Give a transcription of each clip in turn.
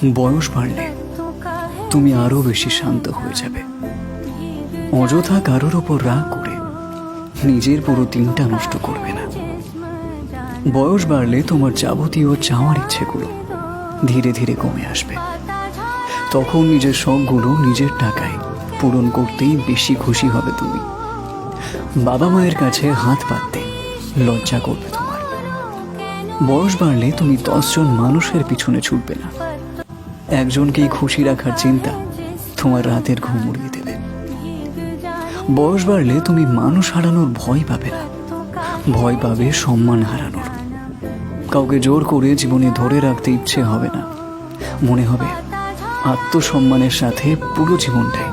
বয়স বাড়লে তুমি আরও বেশি শান্ত হয়ে যাবে। অযথা কারোর ওপর রাগ করে নিজের পুরো দিনটা নষ্ট করবে না। বয়স বাড়লে তোমার যাবতীয় চাওয়ার ইচ্ছেগুলো ধীরে ধীরে কমে আসবে। তখন নিজের শখগুলো নিজের টাকায় পূরণ করতেই বেশি খুশি হবে তুমি। বাবা মায়ের কাছে হাত পাততে লজ্জা করবে তোমার। বয়স বাড়লে তুমি দশজন মানুষের পিছনে ছুটবে না। একজনকেই খুশি রাখার চিন্তা তোমার রাতের ঘুম উড়িয়ে দেবে বয়স বাড়লে তুমি মানুষ হারানোর ভয় পাবে না। ভয় পাবে সম্মান হারানোর। কাউকে জোর করে জীবনে ধরে রাখতে ইচ্ছে হবে না। মনে হবে আত্মসম্মানের সাথে পুরো জীবনটাই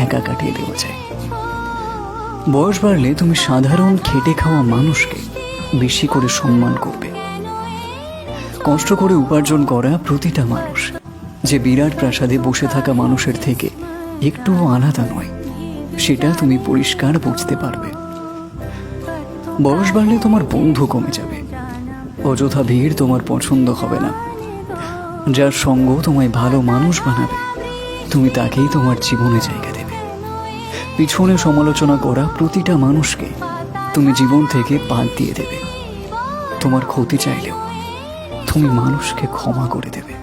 একা কাটিয়ে দেওয়া যায়। বয়স বাড়লে তুমি সাধারণ খেটে খাওয়া মানুষকে বেশি করে সম্মান করবে। কষ্ট করে উপার্জন করা প্রতিটা মানুষ। যে বিরাট প্রাসাদে বসে থাকা মানুষের থেকে একটুও আলাদা নয়, সেটা তুমি পরিষ্কার বুঝতে পারবে। বয়স বাড়লে তোমার বন্ধু কমে যাবে। অযথা ভিড় তোমার পছন্দ হবে না। যার সঙ্গ তোমায় ভালো মানুষ বানাবে, তুমি তাকেই তোমার জীবনে জায়গা দেবে। পিছনে সমালোচনা করা প্রতিটা মানুষকে তুমি জীবন থেকে বাদ দিয়ে দেবে। তোমার ক্ষতি চাইলেও তুমি মানুষকে ক্ষমা করে দেবে।